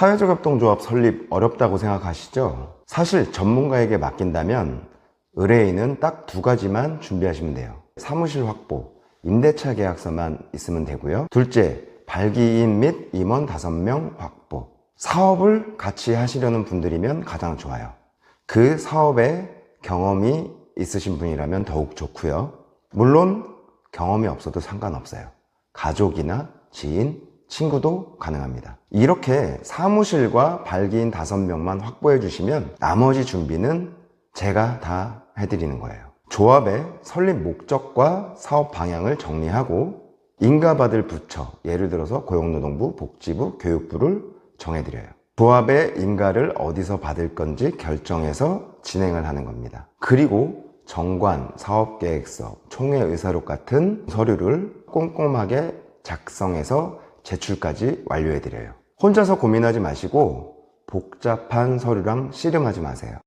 사회적 협동조합 설립 어렵다고 생각하시죠? 사실 전문가에게 맡긴다면 의뢰인은 딱 두 가지만 준비하시면 돼요. 사무실 확보, 임대차 계약서만 있으면 되고요. 둘째, 발기인 및 임원 5명 확보. 사업을 같이 하시려는 분들이면 가장 좋아요. 그 사업에 경험이 있으신 분이라면 더욱 좋고요. 물론 경험이 없어도 상관없어요. 가족이나 지인, 친구도 가능합니다. 이렇게 사무실과 발기인 5명만 확보해 주시면 나머지 준비는 제가 다 해드리는 거예요. 조합의 설립 목적과 사업 방향을 정리하고 인가받을 부처, 예를 들어서 고용노동부, 복지부, 교육부를 정해드려요. 조합의 인가를 어디서 받을 건지 결정해서 진행을 하는 겁니다. 그리고 정관, 사업계획서, 총회 의사록 같은 서류를 꼼꼼하게 작성해서 제출까지 완료해드려요. 혼자서 고민하지 마시고 복잡한 서류랑 씨름하지 마세요.